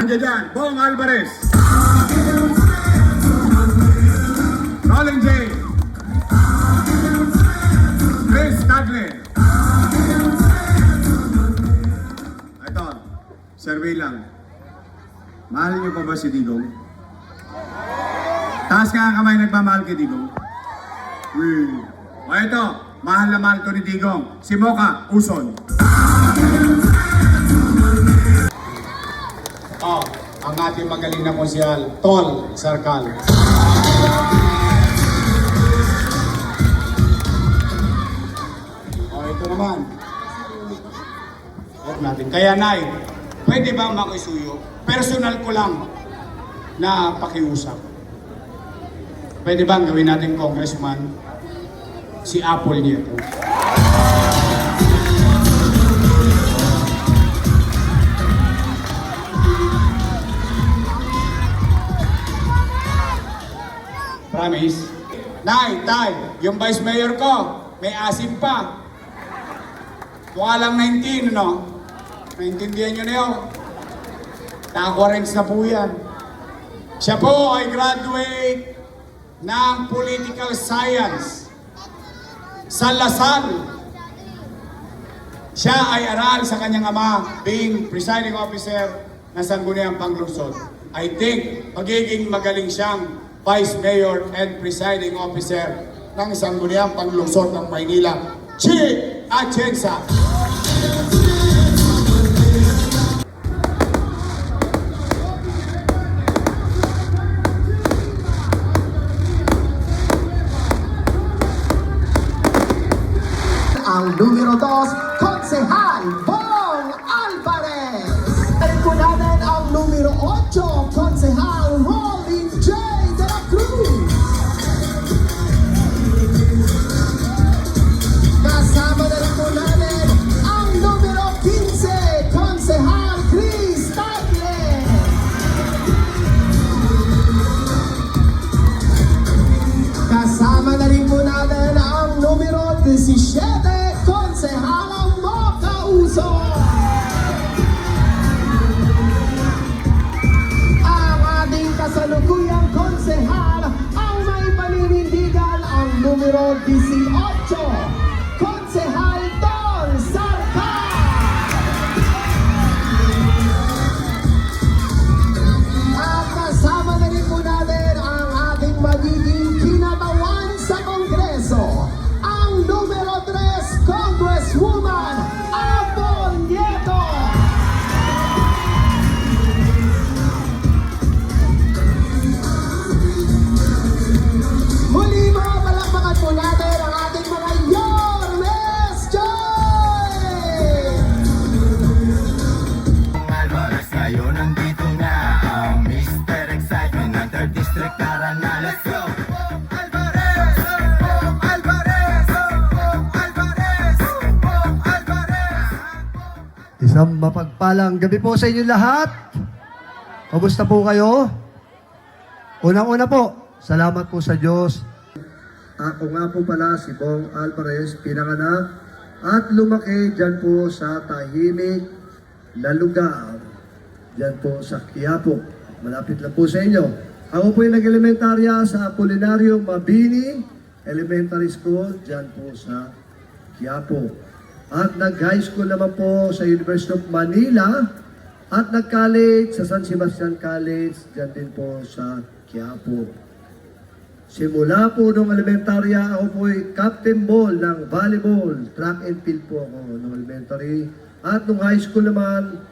Nandiyan Bong Alvarez. Colin J. Chris Tagle. Ito, survey lang. Mahal niyo pa ba si Digong? Taas ka ang kamay nagmamahal kay Digong. O ito, mahal na mahal to ni Digong. Si Mocha, Uson. Oh, ang ating magaling na konsyal, Tol Sarkal. Oh, ito naman. Huwag natin. Kaya, Nay, pwede ba makisuyo? Personal ko lang na pakiusap. Pwede bang gawin natin congressman si Apple Nieto? Promise? Nay, tay, yung vice mayor ko, may asim pa. Mukha lang 19, no? Naintindihan nyo na yun. Naka-quarants na po yan. Siya po ay graduate ng Political Science sa Lasal. Siya ay aral sa kanyang ama being presiding officer ng Sangguniang Panglungsod. I think magiging magaling siyang Vice Mayor and Presiding Officer ng Sangguniang Panglungsod ng Maynila. Chi Atienza! Isang mapagpalang gabi po sa inyo lahat. Kamusta po kayo? Unang-una po, salamat po sa Diyos. Ako nga po pala si Bong Alvarez, pinanganak at lumaki dyan po sa tahimik na lugar. Dyan po sa Quiapo. Malapit lang po sa inyo. Ako po yung nag-elementarya sa Apolinario Mabini Elementary School, dyan po sa Quiapo. At nag-high school naman po sa University of Manila at nag-college sa San Sebastian College, dyan din po sa Quiapo. Simula po nung elementarya, ako po ay captain ball ng volleyball, track and field po ako nung elementary. At nung high school naman,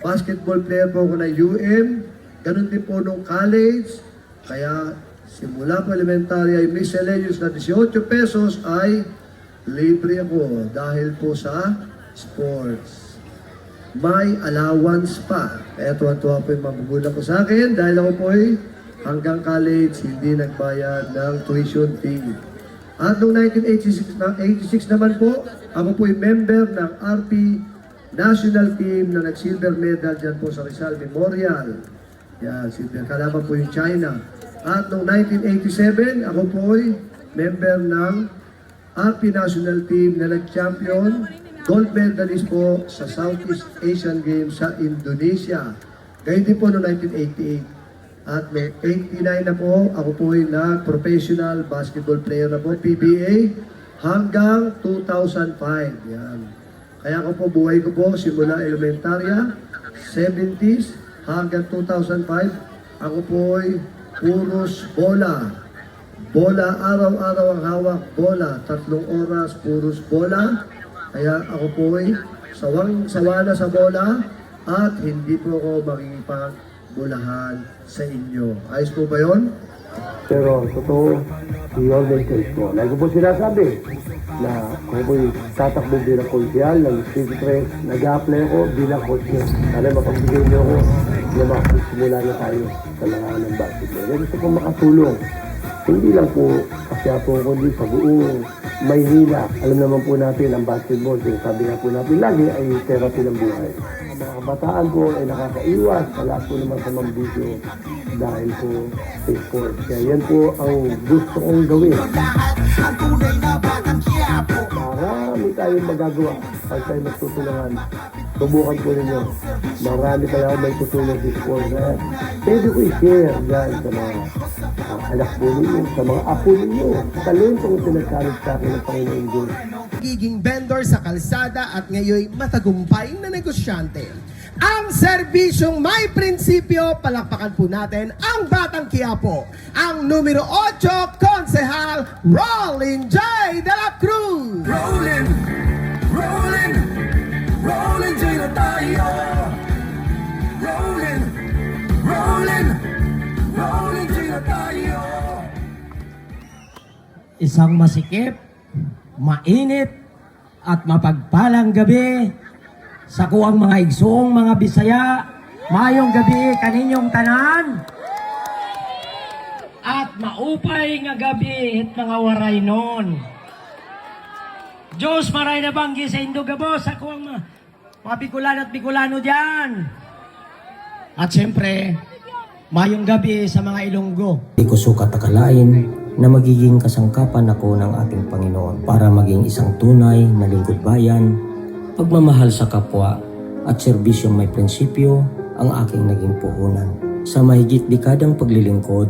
basketball player po ako ng UM, ganun din po nung college. Kaya simula po elementarya ay miscellaneous na 18 pesos ay libre ako dahil po sa sports. May allowance pa. Kaya tuwa-tuwa po yung magugulang ko sa akin dahil ako po ay hanggang college hindi nagbayad ng tuition fee. At noong 1986 na, 86 naman po, ako po ay member ng RP national team na nag-silver medal dyan po sa Rizal Memorial. Yan, silver. Kalaban po yung China. At noong 1987, ako po ay member ng RP national team na nag-champion, gold medalist po sa Southeast Asian Games sa Indonesia. Ngayon din po noong 1988. At may 89 na po, ako po ay nag-professional basketball player na po, PBA, hanggang 2005. Yan. Kaya ako po, buhay ko po, simula elementarya, 70s, hanggang 2005, ako po ay puros bola. Bola, araw-araw ang hawak, bola. Tatlong oras, puros bola. Kaya ako po ay sawang-sawa na sa bola at hindi po ako makikipagbulahan sa inyo. Ayos po ba yun? Pero totoo, Jordan Cruz po. Lagi ko po sinasabi na kung ako'y tatakbo bilang konsyal ng 3, nag-a-apply ako bilang niyo. Sana mapagbigay niyo ako na makasimula na tayo sa larangan ng basketball. Kaya gusto ko makatulong. Hindi lang po kasi ako kundi sa buong Maynila. Alam naman po natin ang basketball, sabi nga po natin lagi ay therapy ng buhay. Ang mga kabataan po ay nakakaiwas sa lahat po naman sa mambisyo dahil po sa sports. Kaya yan po ang gusto kong gawin. Marami tayong magagawa pag tayo magtutulungan. Subukan po ninyo. Marami tayo may tutulong sa sports. Pwede ko i-share dyan sa mga anak po ninyo, sa mga apo ninyo. Talentong pinagkalit sa akin ng Panginoon Diyos. Giging vendor sa kalsada at ngayon matagumpay na negosyante. Ang serbisyong may prinsipyo, palakpakan po natin ang Batang Quiapo. Ang numero 8, Konsehal Rolling J. De La Cruz. Rolling, rolling, rolling isang masikip, mainit, at mapagpalang gabi sa kuwang mga igsoong mga Bisaya. Mayong gabi kaninyong tanan. At maupay nga gabi at mga waray nun. Diyos maray na banggi sa Indogabo sa kuwang mga, mga Bicolano at Bicolano dyan. At siyempre, mayong gabi sa mga Ilonggo. Di ko sukat akalain na magiging kasangkapan ako ng ating Panginoon para maging isang tunay na lingkod bayan, pagmamahal sa kapwa at serbisyong may prinsipyo ang aking naging puhunan. Sa mahigit dekadang paglilingkod,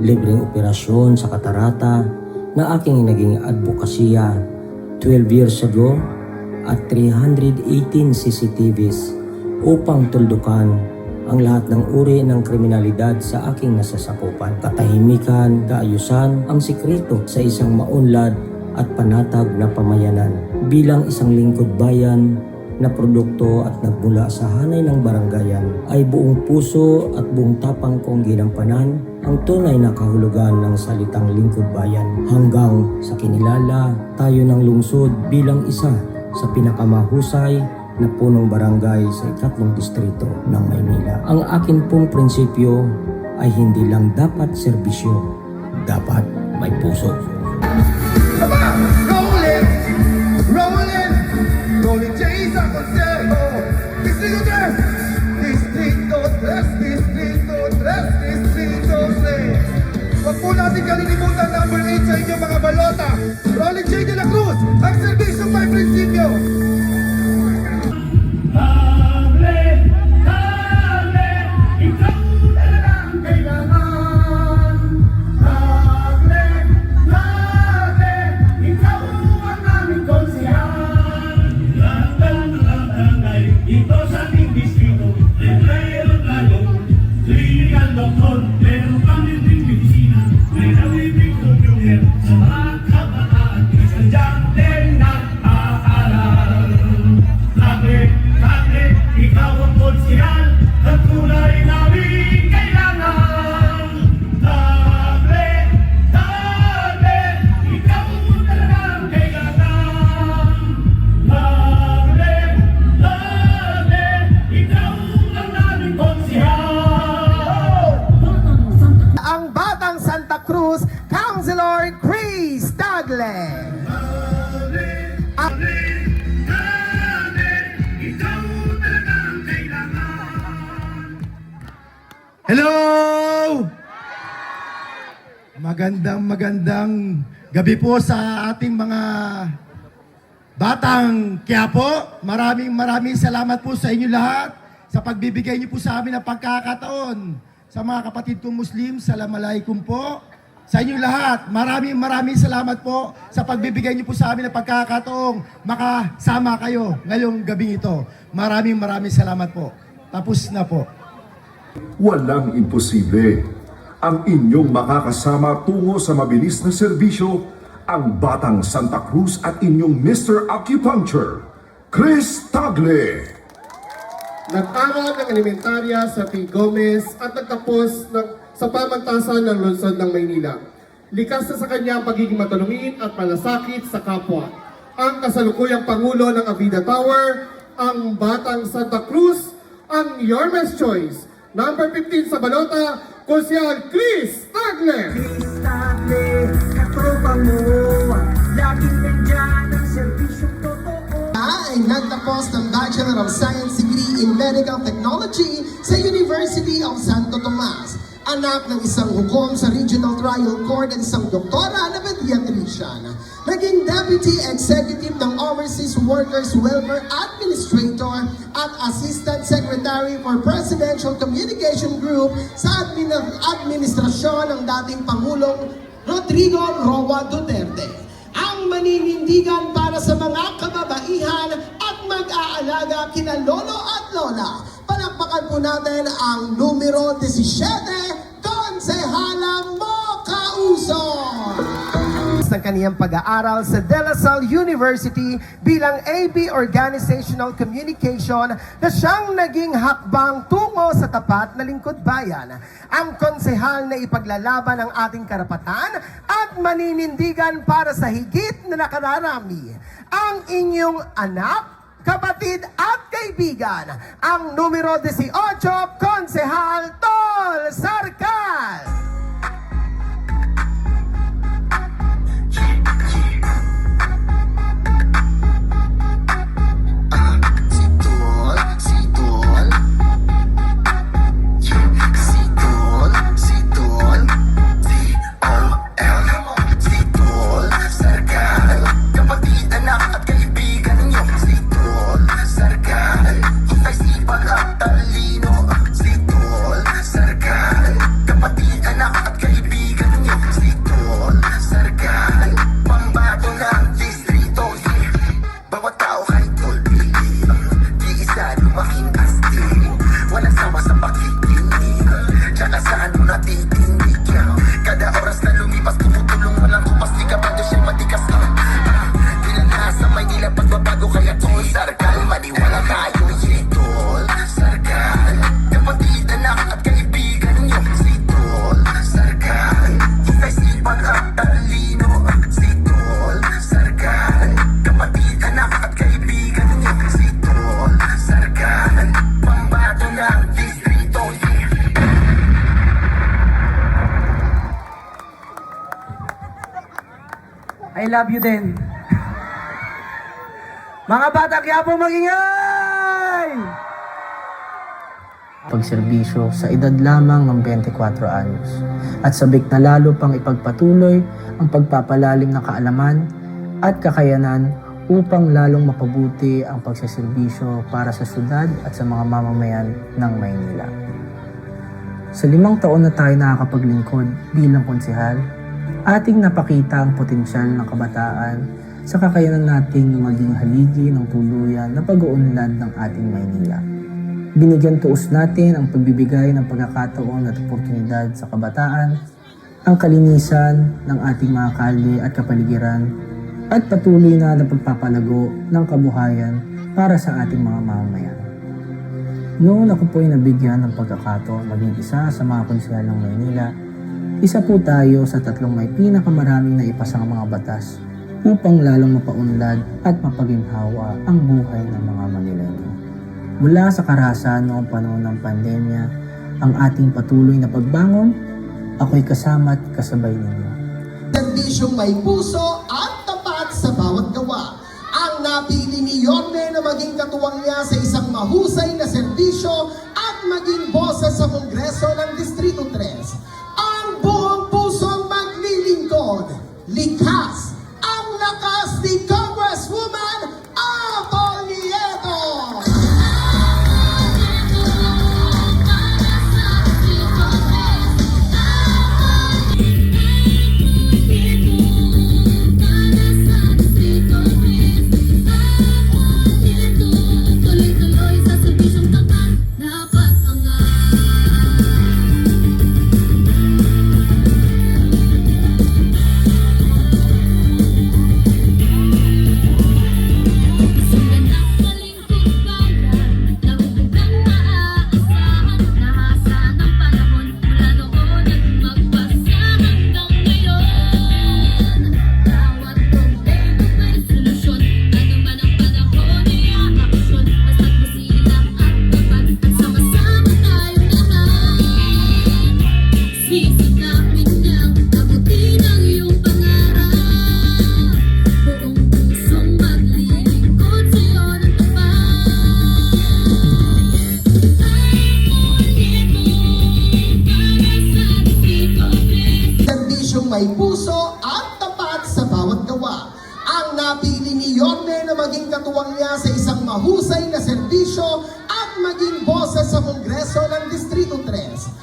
libreng operasyon sa katarata na aking naging advokasya 12 years ago at 318 CCTVs upang tuldukan ang lahat ng uri ng kriminalidad sa aking nasasakupan. Katahimikan, kaayusan, ang sikreto sa isang maunlad at panatag na pamayanan. Bilang isang lingkod bayan na produkto at nagmula sa hanay ng baranggayan ay buong puso at buong tapang kong ginampanan ang tunay na kahulugan ng salitang lingkod bayan hanggang sa kinilala tayo ng lungsod bilang isa sa pinakamahusay na punong barangay sa ikatlong distrito ng Maynila. Ang akin pong prinsipyo ay hindi lang dapat serbisyo, dapat may puso. Rolling, rolling, rolling J's ang konsero Distrito 3, Distrito 3, Distrito 3, Distrito 3 Huwag po natin kalilimutan number 8 sa inyong mga balota Rolling J de la Cruz, ang serbisyo may prinsipyo Magandang gabi po sa ating mga batang Quiapo. Maraming maraming salamat po sa inyo lahat sa pagbibigay niyo po sa amin ng pagkakataon. Sa mga kapatid kong Muslim, Assalamualaikum po. Sa inyo lahat, maraming maraming salamat po sa pagbibigay niyo po sa amin ng pagkakataong makasama kayo ngayong gabi ito. Maraming maraming salamat po. Tapos na po. Walang imposible. Ang inyong makakasama tungo sa mabilis na serbisyo, ang Batang Santa Cruz at inyong Mr. Acupuncture, Chris Tagle. Nag-aral ng elementarya sa P. Gomez at nagtapos ng, sa pamantasan ng lungsod ng Maynila. Likas na sa kanya ang pagiging matulungin at malasakit sa kapwa. Ang kasalukuyang Pangulo ng Avida Tower, ang Batang Santa Cruz, ang Yormes Choice. Number 15 sa balota, Kusyal Chris Tagle. ay nagtapos ng Bachelor of Science degree in Medical Technology sa University of Santo Tomas. Anak ng isang hukom sa Regional Trial Court at isang doktora na pediatrician. Naging Deputy Executive ng Overseas Workers Welfare Administrator at Assistant Secretary for Presidential Communication Group sa admin administrasyon ng dating Pangulong Rodrigo Roa Duterte ang maninindigan para sa mga kababaihan at mag-aalaga kina lolo at lola. Po natin ang numero 17, Konsehala Mo Kauson! ng kaniyang pag-aaral sa De La Salle University bilang AB Organizational Communication na siyang naging hakbang tungo sa tapat na lingkod bayan. Ang konsehal na ipaglalaban ang ating karapatan at maninindigan para sa higit na nakararami. Ang inyong anak, kapatid at kaibigan, ang numero 18, Konsehal Tol Sarkal! Love you din. Mga bata, kaya po magingay! pagserbisyo sa edad lamang ng 24 anyos at sabik na lalo pang ipagpatuloy ang pagpapalalim ng kaalaman at kakayanan upang lalong mapabuti ang pagseserbisyo para sa syudad at sa mga mamamayan ng Maynila. Sa limang taon na tayo nakakapaglingkod bilang konsehal, ating napakita ang potensyal ng kabataan sa kakayanan nating maging haligi ng tuluyan na pag-uunlad ng ating Maynila. Binigyan tuos natin ang pagbibigay ng pagkakataon at oportunidad sa kabataan, ang kalinisan ng ating mga kalye at kapaligiran, at patuloy na na pagpapalago ng kabuhayan para sa ating mga mamamayan. Noon ako po ay nabigyan ng pagkakataon maging isa sa mga konsehal ng Maynila, isa po tayo sa tatlong may pinakamaraming na ipasang mga batas upang lalong mapaunlad at mapaginhawa ang buhay ng mga Manileño. Mula sa karahasan noong panahon ng pandemya, ang ating patuloy na pagbangon, ako'y kasama at kasabay ninyo. serbisyong may puso at tapat sa bawat gawa. Ang napili ni Yorme na maging katuwang niya sa isang mahusay na serbisyo at maging boses sa Kongreso may puso at tapat sa bawat gawa. Ang napili ni Yorme na maging katuwang niya sa isang mahusay na serbisyo at maging boses sa Kongreso ng Distrito 3.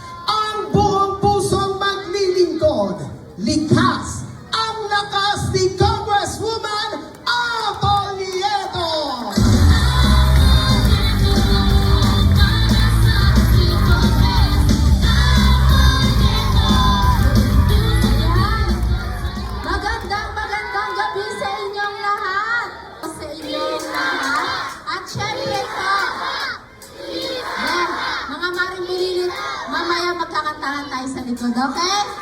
Magkakantahan tayo sa likod, okay?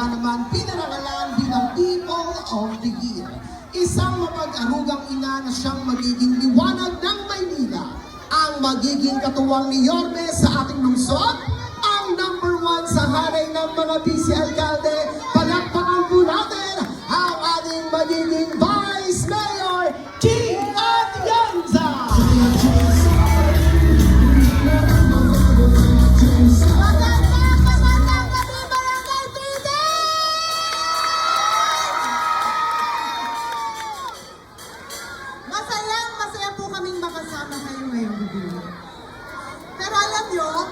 Kaya naman pinarangalan bilang People of the Year. Isang mapag-arugang ina na siyang magiging liwanag ng Maynila. Ang magiging katuwang ni Yorme sa ating lungsod, ang number one sa hanay ng mga vice alkalde. Palakpakan po natin ang ating magiging Vice Mayor, alam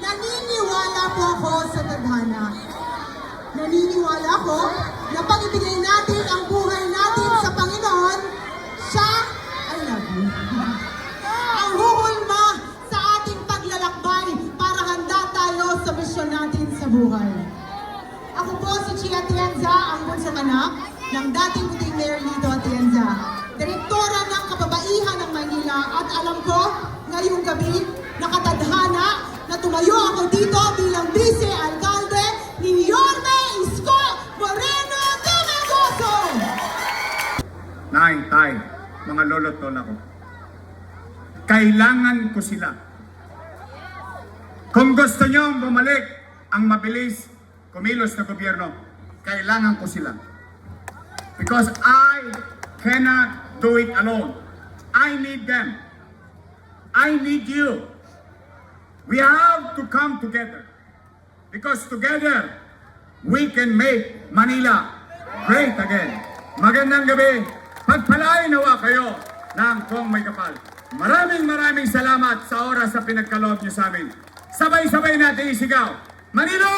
naniniwala po ako sa tadhana. Naniniwala ako na pag natin ang buhay natin sa Panginoon, siya, I love you, ang huhulma sa ating paglalakbay para handa tayo sa misyon natin sa buhay. Ako po si Chia Atienza, ang bunsong anak ng dating puting Mayor Lito Atienza, Direktora ng Kababaihan ng Manila at alam ko, ngayong gabi, nakatadhana na tumayo ako dito bilang Vice Alcalde ni Yorme Isko Moreno Tumegoso! Nay, tay, mga lolo't lola ko. Kailangan ko sila. Kung gusto nyo bumalik ang mabilis kumilos na gobyerno, kailangan ko sila. Because I cannot do it alone. I need them. I need you. We have to come together. Because together, we can make Manila great again. Magandang gabi. Pagpalain nawa kayo ng kung may kapal. Maraming maraming salamat sa oras sa pinagkaloob niyo sa amin. Sabay-sabay natin isigaw. Manilo!